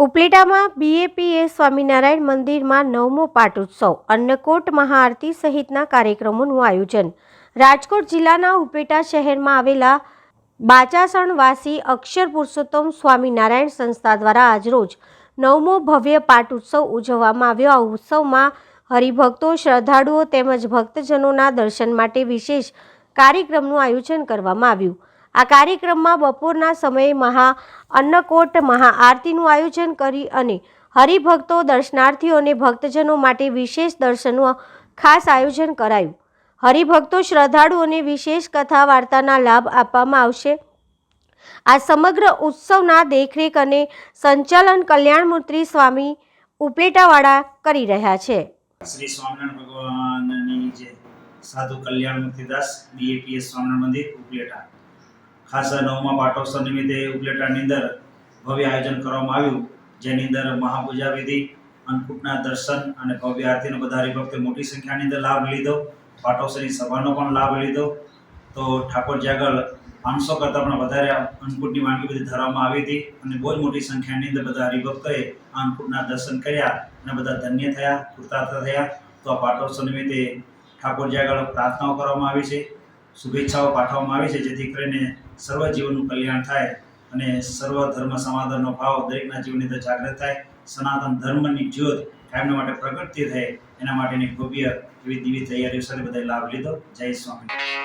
ઉપલેટામાં બીએપીએ સ્વામિનારાયણ મંદિરમાં નવમો પાટોત્સવ, અન્નકોટ મહાઆરતી સહિતના કાર્યક્રમોનું આયોજન. રાજકોટ જિલ્લાના ઉપલેટા શહેરમાં આવેલા બાચાસણવાસી અક્ષર પુરુષોત્તમ સ્વામિનારાયણ સંસ્થા દ્વારા આજરોજ નવમો ભવ્ય પાટોત્સવ ઉજવવામાં આવ્યો. આ ઉત્સવમાં હરિભક્તો, શ્રદ્ધાળુઓ તેમજ ભક્તજનોના દર્શન માટે વિશેષ કાર્યક્રમનું આયોજન કરવામાં આવ્યું. આ કાર્યક્રમમાં બપોરના સમયે મહા અન્નકોટ મહાઆરતીનું આયોજન કરી અને હરિભક્તો, દર્શનાર્થીઓને ભક્તજનો માટે વિશેષ દર્શનનું ખાસ આયોજન કરાયું. હરિભક્તો શ્રદ્ધાળુઓને વિશેષ કથા વાર્તાના લાભ આપવામાં આવશે. આ સમગ્ર ઉત્સવના દેખરેખ અને સંચાલન કલ્યાણમૂર્તિ સ્વામી ઉપેટાવાળા કરી રહ્યા છે. શ્રી સ્વામિનારાયણ ભગવાનની જે સાધુ કલ્યાણ મુક્તિદાસ બીએપીએસ સ્વામિનારાયણ મંદિર, ઉપલેટા. ખાસ નવમા પાટોત્સવ નિમિત્તે ઉપલેટાની અંદર ભવ્ય આયોજન કરવામાં આવ્યું, જેની અંદર મહાપૂજા વિધિ અન્નકૂટના દર્શન અને ભવ્ય આરતીનો બધા હરિભક્તે મોટી સંખ્યાની અંદર લાભ લીધો. પાટોત્સવની સભાનો પણ લાભ લીધો. તો ઠાકોર જાગળ પાંચસો કરતાં પણ વધારે અન્નકૂટની વાનગી બધી ધરવામાં આવી હતી અને બહુ જ મોટી સંખ્યાની અંદર બધા હરિભક્તોએ અન્નકૂટના દર્શન કર્યા અને બધા ધન્ય થયા, કૃતાર્થ થયા. તો આ પાટોત્સવ નિમિત્તે ઠાકોર આગળ પ્રાર્થનાઓ કરવામાં આવી છે. શુભેચ્છાઓ પાઠવવામાં આવી છે, જેથી કરીને સર્વ જીવનનું કલ્યાણ થાય અને સર્વ ધર્મ સમાધાનનો ભાવ દરેકના જીવનની અંદર જાગૃત થાય. સનાતન ધર્મની જ્યોત કાયમના માટે પ્રગટતી થાય એના માટેની ભવ્ય એવી દિવી તૈયારીઓ સાથે બધાએ લાભ લીધો. જય સ્વામી